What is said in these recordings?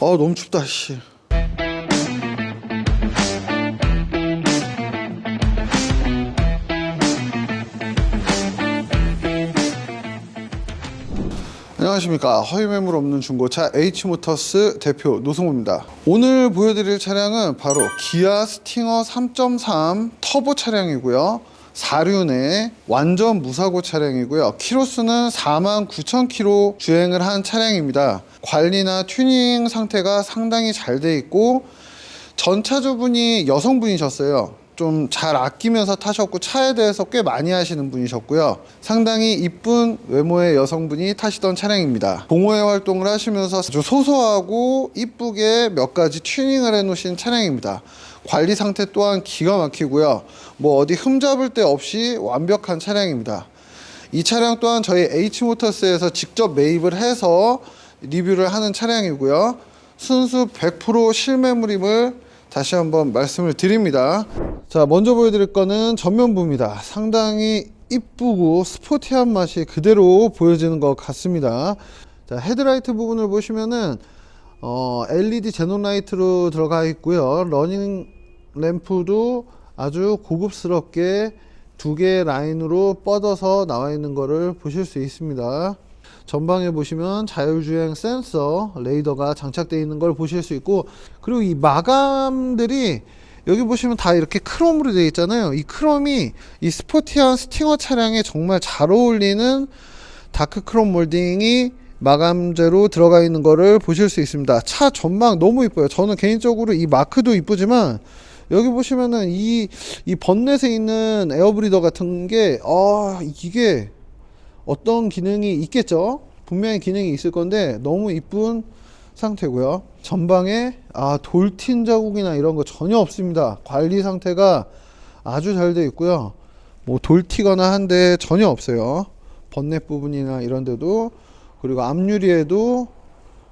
아 너무 춥다 씨. 안녕하십니까. 허위매물 없는 중고차 H모터스 대표 노승호입니다. 오늘 보여드릴 차량은 바로 기아 스팅어 3.3 터보 차량이고요 4륜의 완전 무사고 차량이고요 키로수는 49,000km 주행을 한 차량입니다 관리나 튜닝 상태가 상당히 잘 돼 있고 전차주분이 여성분이셨어요. 좀 잘 아끼면서 타셨고 차에 대해서 꽤 많이 하시는 분이셨고요. 상당히 이쁜 외모의 여성분이 타시던 차량입니다. 동호회 활동을 하시면서 아주 소소하고 이쁘게 몇 가지 튜닝을 해놓으신 차량입니다. 관리 상태 또한 기가 막히고요. 뭐 어디 흠잡을 데 없이 완벽한 차량입니다. 이 차량 또한 저희 H모터스에서 직접 매입을 해서 리뷰를 하는 차량이고요. 순수 100% 실매물임을 다시 한번 말씀을 드립니다. 자, 먼저 보여드릴 거는 전면부입니다. 상당히 이쁘고 스포티한 맛이 그대로 보여지는 것 같습니다. 자, 헤드라이트 부분을 보시면은 어, LED 제논 라이트로 들어가 있고요. 러닝 램프도 아주 고급스럽게 두 개의 라인으로 뻗어서 나와 있는 것을 보실 수 있습니다. 전방에 보시면 자율주행 센서 레이더가 장착되어 있는 걸 보실 수 있고 그리고 이 마감들이 여기 보시면 다 이렇게 크롬으로 되어 있잖아요. 이 크롬이 이 스포티한 스팅어 차량에 정말 잘 어울리는 다크 크롬 몰딩이 마감재로 들어가 있는 거를 보실 수 있습니다. 차 전방 너무 이뻐요. 저는 개인적으로 이 마크도 이쁘지만 여기 보시면은 이, 이 번넷에 있는 에어브리더 같은 게, 아, 이게 어떤 기능이 있겠죠. 분명히 기능이 있을 건데 너무 이쁜 상태고요. 전방에 아 돌틴 자국이나 이런 거 전혀 없습니다. 관리 상태가 아주 잘 되어 있고요. 뭐 돌티거나 한데 전혀 없어요. 번넷 부분이나 이런 데도 그리고 앞유리에도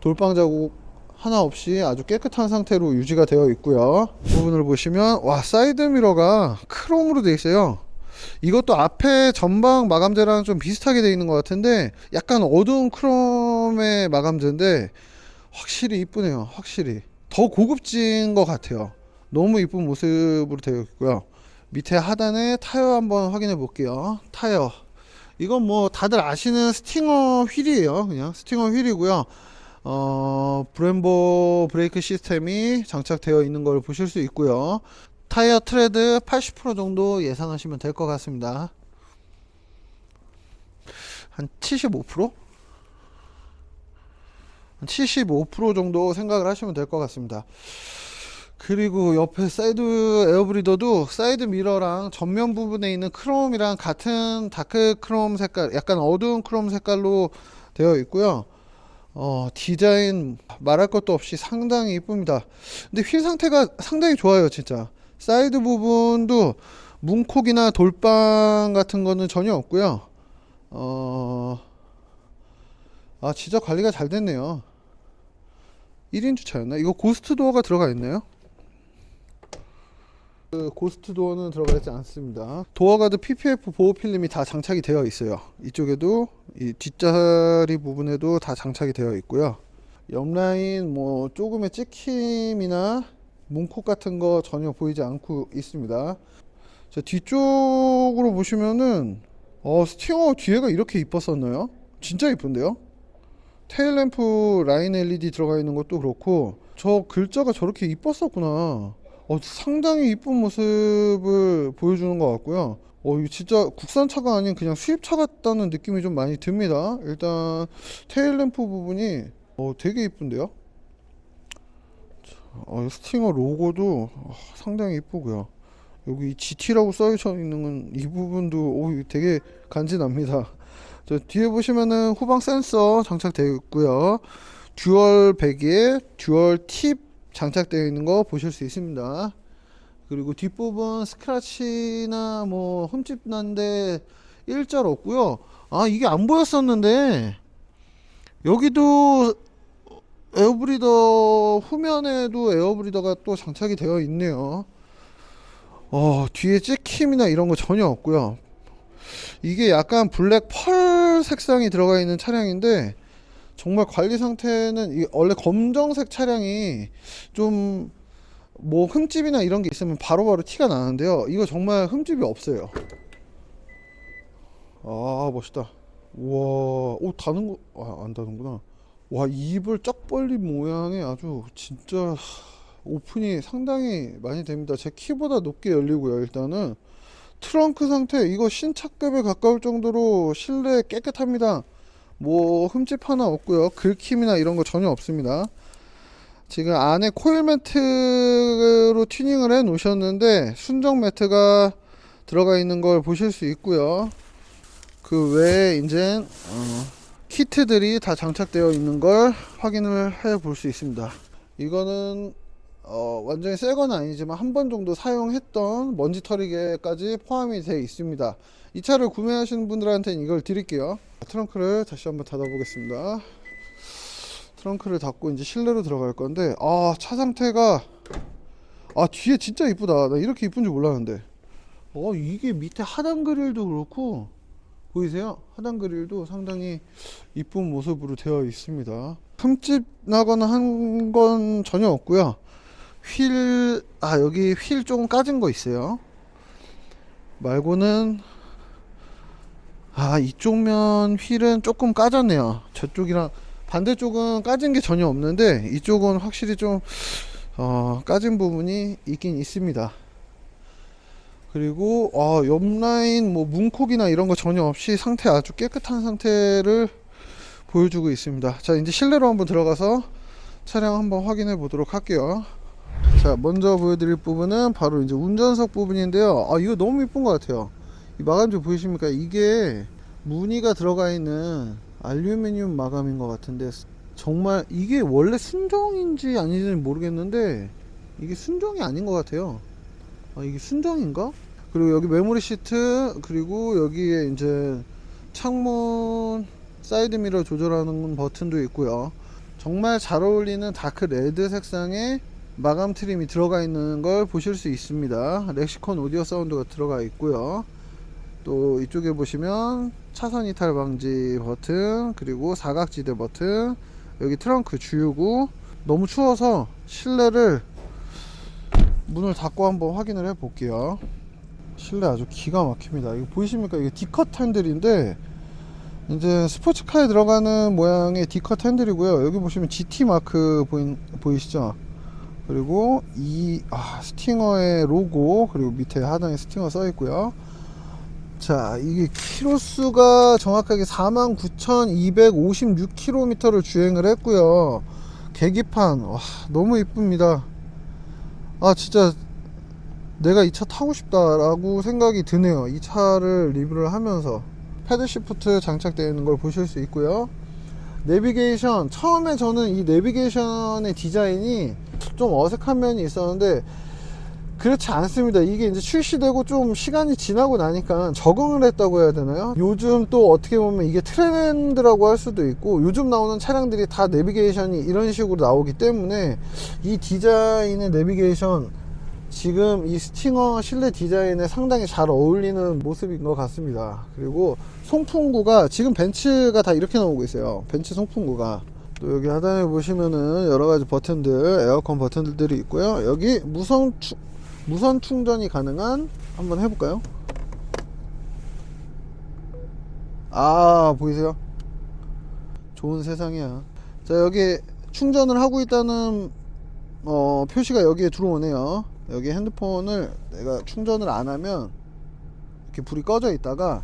돌방 자국 하나 없이 아주 깨끗한 상태로 유지가 되어 있고요. 부분을 보시면 와 사이드 미러가 크롬으로 되어 있어요. 이것도 앞에 전방 마감재랑 좀 비슷하게 되어 있는 것 같은데 약간 어두운 크롬의 마감재인데 확실히 이쁘네요 확실히. 더 고급진 것 같아요. 너무 이쁜 모습으로 되어 있고요. 밑에 하단에 타이어 한번 확인해 볼게요. 타이어. 이건 뭐 다들 아시는 스팅어 휠이에요 그냥. 스팅어 휠이고요. 어 브렘보 브레이크 시스템이 장착되어 있는 걸 보실 수 있고요 타이어 트레드 80% 정도 예상하시면 될 것 같습니다. 한 75%? 한 75% 정도 생각을 하시면 될 것 같습니다. 그리고 옆에 사이드 에어브리더도 사이드 미러랑 전면 부분에 있는 크롬이랑 같은 다크 크롬 색깔, 약간 어두운 크롬 색깔로 되어 있고요. 어, 디자인 말할 것도 없이 상당히 이쁩니다. 근데 휠 상태가 상당히 좋아요, 진짜. 사이드 부분도 문콕이나 돌방 같은 거는 전혀 없고요. 어, 아, 진짜 관리가 잘 됐네요. 1인 주차였나? 이거 고스트 도어가 들어가 있나요? 그 고스트 도어는 들어가 있지 않습니다. 도어 가드 PPF 보호 필름이 다 장착이 되어 있어요. 이쪽에도 이 뒷자리 부분에도 다 장착이 되어 있고요. 옆라인 뭐 조금의 찍힘이나 문콕 같은 거 전혀 보이지 않고 있습니다. 자, 뒤쪽으로 보시면은 어, 스팅어 뒤에가 이렇게 이뻤었나요? 진짜 이쁜데요? 테일 램프 라인 LED 들어가 있는 것도 그렇고 저 글자가 저렇게 이뻤었구나. 어, 상당히 이쁜 모습을 보여주는 것 같고요. 어, 이거 진짜 국산차가 아닌 그냥 수입차 같다는 느낌이 좀 많이 듭니다. 일단 테일 램프 부분이 어, 되게 이쁜데요? 어, 스팅어 로고도 어, 상당히 이쁘고요. 여기 이 GT라고 써져 있는 이 부분도 오, 되게 간지납니다. 저 뒤에 보시면은 후방 센서 장착되어 있고요. 듀얼 배기에 듀얼 팁 장착되어 있는 거 보실 수 있습니다. 그리고 뒷부분 스크래치나 뭐 흠집 난데 일절 없고요. 아 이게 안 보였었는데 여기도 에어브리더 후면에도 에어브리더가 또 장착이 되어 있네요. 어, 뒤에 찍힘이나 이런 거 전혀 없고요. 이게 약간 블랙 펄 색상이 들어가 있는 차량인데 정말 관리 상태는 이 원래 검정색 차량이 좀 뭐 흠집이나 이런 게 있으면 바로 바로 티가 나는데요. 이거 정말 흠집이 없어요. 아 멋있다. 우와, 오 다는 거, 아, 안 다는구나. 와 입을 쫙 벌린 모양이 아주 진짜 오픈이 상당히 많이 됩니다. 제 키보다 높게 열리고요. 일단은 트렁크 상태 이거 신차급에 가까울 정도로 실내 깨끗합니다. 뭐 흠집 하나 없고요. 긁힘이나 이런 거 전혀 없습니다. 지금 안에 코일 매트로 튜닝을 해 놓으셨는데 순정 매트가 들어가 있는 걸 보실 수 있고요. 그 외에 이제 어, 키트들이 다 장착되어 있는 걸 확인을 해 볼 수 있습니다. 이거는 어, 완전히 새 건 아니지만 한 번 정도 사용했던 먼지 털이개까지 포함이 되어 있습니다. 이 차를 구매하시는 분들한테는 이걸 드릴게요. 트렁크를 다시 한번 닫아 보겠습니다. 트렁크를 닫고 이제 실내로 들어갈 건데 아 차 상태가 아 뒤에 진짜 이쁘다. 나 이렇게 이쁜 줄 몰랐는데. 어 이게 밑에 하단 그릴도 그렇고 보이세요? 하단 그릴도 상당히 이쁜 모습으로 되어 있습니다. 흠집 나거나 한 건 전혀 없고요. 휠, 아, 여기 휠 조금 까진 거 있어요. 말고는, 아, 이쪽 면 휠은 조금 까졌네요. 저쪽이랑 반대쪽은 까진 게 전혀 없는데, 이쪽은 확실히 좀, 어, 까진 부분이 있긴 있습니다. 그리고, 어, 옆라인 뭐 문콕이나 이런 거 전혀 없이 상태 아주 깨끗한 상태를 보여주고 있습니다. 자, 이제 실내로 한번 들어가서 차량 한번 확인해 보도록 할게요. 자, 먼저 보여드릴 부분은 바로 이제 운전석 부분인데요. 아, 이거 너무 이쁜 것 같아요. 이 마감재 보이십니까? 이게 무늬가 들어가 있는 알루미늄 마감인 것 같은데, 정말 이게 원래 순정인지 아닌지는 모르겠는데, 이게 순정이 아닌 것 같아요. 아, 이게 순정인가? 그리고 여기 메모리 시트, 그리고 여기에 이제 창문 사이드 미러 조절하는 버튼도 있고요. 정말 잘 어울리는 다크 레드 색상의 마감 트림이 들어가 있는 걸 보실 수 있습니다. 렉시콘 오디오 사운드가 들어가 있고요. 또 이쪽에 보시면 차선 이탈 방지 버튼 그리고 사각지대 버튼 여기 트렁크 주유구 너무 추워서 실내를 문을 닫고 한번 확인을 해 볼게요. 실내 아주 기가 막힙니다. 이거 보이십니까? 이게 D컷 핸들인데 이제 스포츠카에 들어가는 모양의 D컷 핸들이고요. 여기 보시면 GT 마크 보이, 보이시죠? 그리고 이 아, 스팅어의 로고 그리고 밑에 하단에 스팅어 써 있고요. 자, 이게 키로수가 정확하게 49,256km를 주행을 했고요. 계기판 와, 너무 이쁩니다. 아, 진짜 내가 이 차 타고 싶다라고 생각이 드네요. 이 차를 리뷰를 하면서 패드 시프트 장착되어 있는 걸 보실 수 있고요. 내비게이션 처음에 저는 이 내비게이션의 디자인이 좀 어색한 면이 있었는데 그렇지 않습니다. 이게 이제 출시되고 좀 시간이 지나고 나니까 적응을 했다고 해야 되나요? 요즘 또 어떻게 보면 이게 트렌드라고 할 수도 있고 요즘 나오는 차량들이 다 내비게이션이 이런 식으로 나오기 때문에 이 디자인의 내비게이션 지금 이 스팅어 실내 디자인에 상당히 잘 어울리는 모습인 것 같습니다. 그리고 송풍구가 지금 벤츠가 다 이렇게 나오고 있어요. 벤츠 송풍구가. 또 여기 하단에 보시면은 여러 가지 버튼들, 에어컨 버튼들이 있고요. 여기 무선 충, 무선 충전이 가능한 한번 해볼까요? 아 보이세요? 좋은 세상이야. 자 여기 충전을 하고 있다는 어, 표시가 여기에 들어오네요. 여기 핸드폰을 내가 충전을 안 하면 이렇게 불이 꺼져 있다가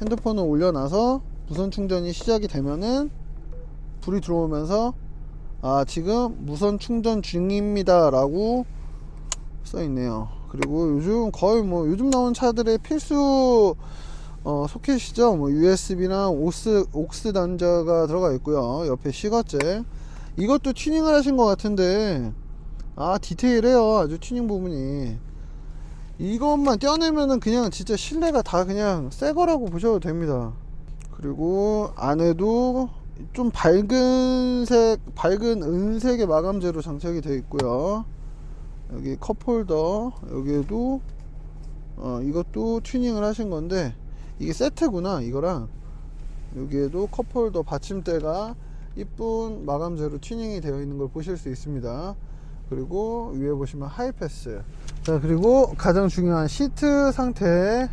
핸드폰을 올려놔서 무선 충전이 시작이 되면은 불이 들어오면서 아 지금 무선 충전 중입니다 라고 써 있네요. 그리고 요즘 거의 뭐 요즘 나온 차들의 필수 어, 소켓이죠. 뭐 USB나 옥스, 옥스 단자가 들어가 있고요. 옆에 시거제 이것도 튜닝을 하신 것 같은데 아 디테일해요. 아주 튜닝 부분이. 이것만 떼어내면은 그냥 진짜 실내가 다 그냥 새 거라고 보셔도 됩니다. 그리고 안에도 좀 밝은 색 밝은 은색의 마감재로 장착이 되어 있고요 여기 컵홀더 여기에도 어, 이것도 튜닝을 하신 건데 이게 세트구나 이거랑 여기에도 컵홀더 받침대가 이쁜 마감재로 튜닝이 되어 있는 걸 보실 수 있습니다. 그리고 위에 보시면 하이패스. 자, 그리고 가장 중요한 시트 상태.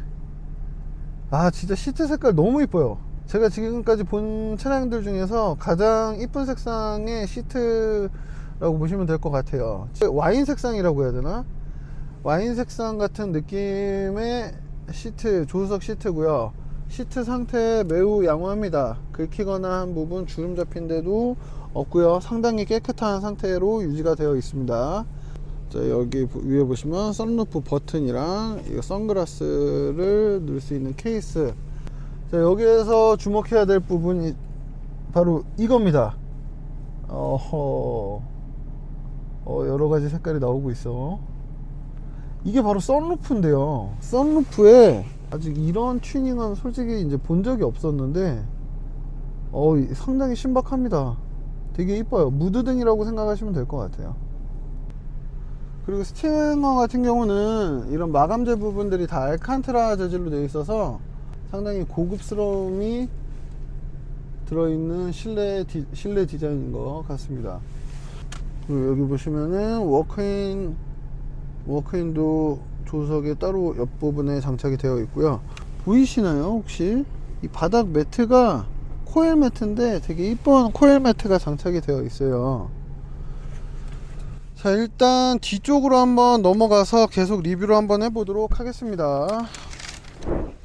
아, 진짜 시트 색깔 너무 이뻐요. 제가 지금까지 본 차량들 중에서 가장 이쁜 색상의 시트 라고 보시면 될 것 같아요. 와인 색상이라고 해야 되나? 와인 색상 같은 느낌의 시트, 조수석 시트고요. 시트 상태 매우 양호합니다. 긁히거나 한 부분 주름 잡힌 데도 없고요. 상당히 깨끗한 상태로 유지가 되어 있습니다. 자, 여기 보- 위에 보시면 썬루프 버튼이랑 이 선글라스를 넣을 수 있는 케이스. 자, 여기에서 주목해야 될 부분이 바로 이겁니다. 어허. 어, 여러 가지 색깔이 나오고 있어. 이게 바로 썬루프인데요. 썬루프에 아직 이런 튜닝은 솔직히 이제 본 적이 없었는데, 어, 이- 상당히 신박합니다. 되게 이뻐요. 무드등이라고 생각하시면 될 것 같아요. 그리고 스팅어 같은 경우는 이런 마감재 부분들이 다 알칸트라 재질로 되어 있어서 상당히 고급스러움이 들어있는 실내, 디, 실내 디자인인 것 같습니다. 그리고 여기 보시면은 워크인 워크인도 조석에 따로 옆부분에 장착이 되어 있고요. 보이시나요 혹시? 이 바닥 매트가 코일 매트인데 되게 이쁜 코일 매트가 장착이 되어 있어요. 자 일단 뒤쪽으로 한번 넘어가서 계속 리뷰를 한번 해보도록 하겠습니다.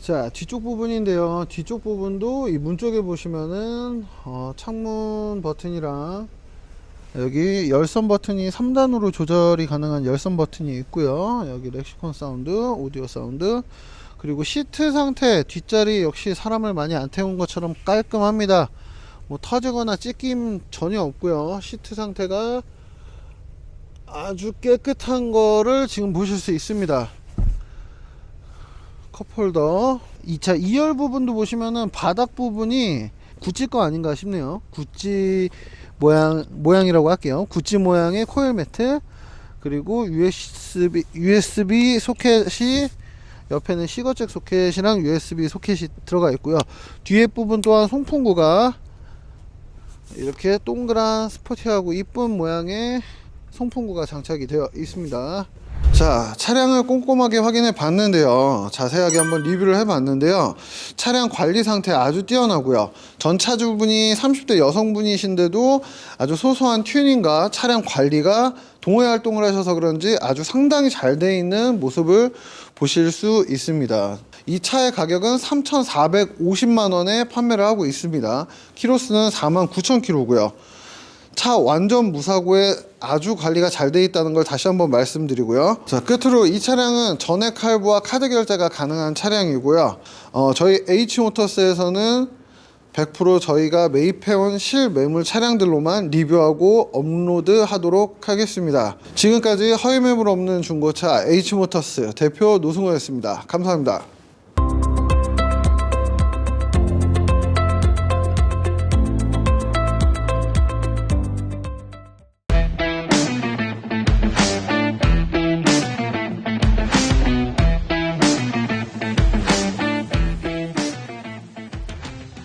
자 뒤쪽 부분인데요. 뒤쪽 부분도 이 문 쪽에 보시면은 어, 창문 버튼이랑 여기 열선 버튼이 3단으로 조절이 가능한 열선 버튼이 있고요. 여기 렉시콘 사운드, 오디오 사운드, 그리고 시트 상태 뒷자리 역시 사람을 많이 안 태운 것처럼 깔끔합니다. 뭐 터지거나 찢김 전혀 없고요. 시트 상태가 아주 깨끗한 거를 지금 보실 수 있습니다. 컵홀더 2차 2열 부분도 보시면은 바닥 부분이 구찌 거 아닌가 싶네요. 구찌 모양 모양이라고 할게요. 구찌 모양의 코일 매트 그리고 USB USB 소켓이 옆에는 시거잭 소켓이랑 USB 소켓이 들어가 있고요. 뒤에 부분 또한 송풍구가 이렇게 동그란 스포티하고 이쁜 모양의 송풍구가 장착이 되어 있습니다. 자, 차량을 꼼꼼하게 확인해 봤는데요. 자세하게 한번 리뷰를 해 봤는데요. 차량 관리 상태 아주 뛰어나고요. 전 차주분이 30대 여성분이신데도 아주 소소한 튜닝과 차량 관리가 동호회 활동을 하셔서 그런지 아주 상당히 잘 돼 있는 모습을 보실 수 있습니다. 이 차의 가격은 3,450만 원에 판매를 하고 있습니다. 키로수는 4만 9천 킬로고요. 차 완전 무사고에 아주 관리가 잘 돼 있다는 걸 다시 한번 말씀드리고요. 자, 끝으로 이 차량은 전액 할부와 카드 결제가 가능한 차량이고요. 어, 저희 H모터스에서는 100% 저희가 매입해온 실매물 차량들로만 리뷰하고 업로드 하도록 하겠습니다. 지금까지 허위 매물 없는 중고차 H모터스 대표 노승호였습니다. 감사합니다.